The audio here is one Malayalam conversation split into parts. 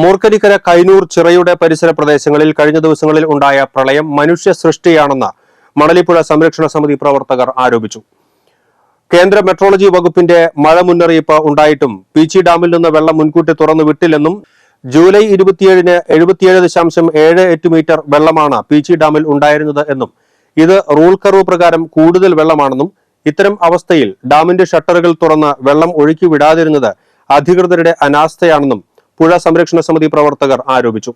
മൂർക്കരിക്കര കൈനൂർ ചിറയുടെ പരിസര പ്രദേശങ്ങളിൽ കഴിഞ്ഞ ദിവസങ്ങളിൽ ഉണ്ടായ പ്രളയം മനുഷ്യ സൃഷ്ടിയാണെന്ന് മണലിപ്പുഴ സംരക്ഷണ സമിതി പ്രവർത്തകർ ആരോപിച്ചു. കേന്ദ്ര മെട്രോളജി വകുപ്പിന്റെ മഴ മുന്നറിയിപ്പ് ഉണ്ടായിട്ടും പീച്ചി ഡാമിൽ നിന്ന് വെള്ളം മുൻകൂട്ടി തുറന്നു വിട്ടില്ലെന്നും ജൂലൈ ഇരുപത്തിയേഴിന് എഴുപത്തിയേഴ് ദശാംശം ഏഴ് എട്ട് മീറ്റർ വെള്ളമാണ് പീച്ചി ഡാമിൽ ഉണ്ടായിരുന്നത് എന്നും ഇത് റൂൾ കർവ് പ്രകാരം കൂടുതൽ വെള്ളമാണെന്നും ഇത്തരം അവസ്ഥയിൽ ഡാമിന്റെ ഷട്ടറുകൾ തുറന്ന് വെള്ളം ഒഴുക്കി വിടാതിരുന്നത് അധികൃതരുടെ അനാസ്ഥയാണെന്നും പുഴ സംരക്ഷണ സമിതി പ്രവർത്തകർ ആരോപിച്ചു.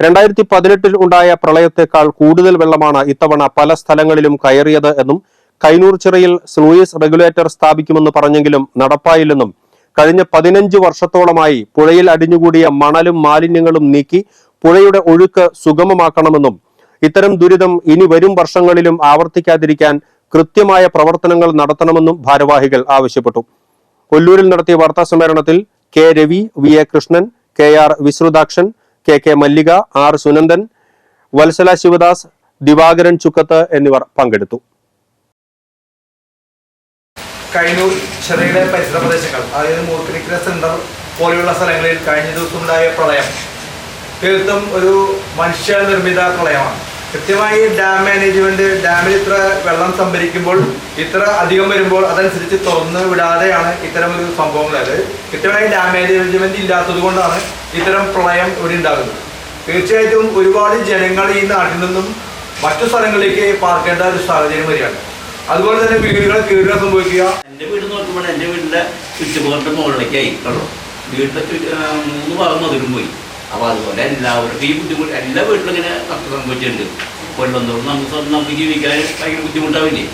രണ്ടായിരത്തി പതിനെട്ടിൽ ഉണ്ടായ പ്രളയത്തെക്കാൾ കൂടുതൽ വെള്ളമാണ് ഇത്തവണ പല സ്ഥലങ്ങളിലും കയറിയത് എന്നും കൈനൂർ ചിറയിൽ സ്ലൂയിസ് റെഗുലേറ്റർ സ്ഥാപിക്കുമെന്ന് പറഞ്ഞെങ്കിലും നടപ്പായില്ലെന്നും കഴിഞ്ഞ പതിനഞ്ച് വർഷത്തോളമായി പുഴയിൽ അടിഞ്ഞുകൂടിയ മണലും മാലിന്യങ്ങളും നീക്കി പുഴയുടെ ഒഴുക്ക് സുഗമമാക്കണമെന്നും ഇത്തരം ദുരിതം ഇനി വരും വർഷങ്ങളിലും ആവർത്തിക്കാതിരിക്കാൻ കൃത്യമായ പ്രവർത്തനങ്ങൾ നടത്തണമെന്നും ഭാരവാഹികൾ ആവശ്യപ്പെട്ടു. കൊല്ലൂരിൽ നടത്തിയ വാർത്താ സമ്മേളനത്തിൽ K Ravi V A Krishnan K R Vishruthakshan K K Mallika R Sunandan Vatsala Sivadas Divakaran Chukkath എന്നിവർ പങ്കെടുത്തു. കൈനൂർ ചെറിയുടെ പരിസര പ്രദേശങ്ങൾ അതായത് മൂർത്തിരിക്കര സെന്റർ പോലെയുള്ള സ്ഥലങ്ങളിൽ കഴിഞ്ഞ ദിവസം ഉണ്ടായ പ്രളയം തീർത്തും ഒരു മനുഷ്യ നിർമ്മിത പ്രളയമാണ്. കൃത്യമായി ഡാം മാനേജ്മെന്റ് ഡാമിൽ ഇത്ര വെള്ളം സംഭരിക്കുമ്പോൾ ഇത്ര അധികം വരുമ്പോൾ അതനുസരിച്ച് തുറന്ന് വിടാതെയാണ് ഇത്തരം ഒരു സംഭവങ്ങൾ അത് കൃത്യമായി ഡാം മാനേജ്മെന്റ് ഇല്ലാത്തത് കൊണ്ടാണ് ഇത്തരം പ്രളയം ഇവിടെ ഉണ്ടാകുന്നത്. തീർച്ചയായിട്ടും ഒരുപാട് ജനങ്ങൾ ഈ നാട്ടിൽ നിന്നും മറ്റു സ്ഥലങ്ങളിലേക്ക് പാർക്കേണ്ട ഒരു സാഹചര്യം വരികയാണ്. അതുപോലെ തന്നെ വീടുകൾ കീറുക സംഭവിക്കുക. എന്റെ വീട് നോക്കുമ്പോൾ എന്റെ വീടിന്റെ ചുറ്റുപാടിന്റെ മുകളിലേക്കായി. കേട്ടോ ചുറ്റ് മൂന്ന് ഭാഗം മതിലും പോയി. അപ്പോൾ അതുപോലെ എല്ലാവർക്കും ഈ ബുദ്ധിമുട്ട് എല്ലാ വീട്ടിലും ഇങ്ങനെ നഷ്ടം സംഭവിച്ചിട്ടുണ്ട്. കൊല്ലം തോറും നമുക്ക് നമുക്ക് ജീവിക്കാൻ ഭയങ്കര ബുദ്ധിമുട്ടാവില്ലേ?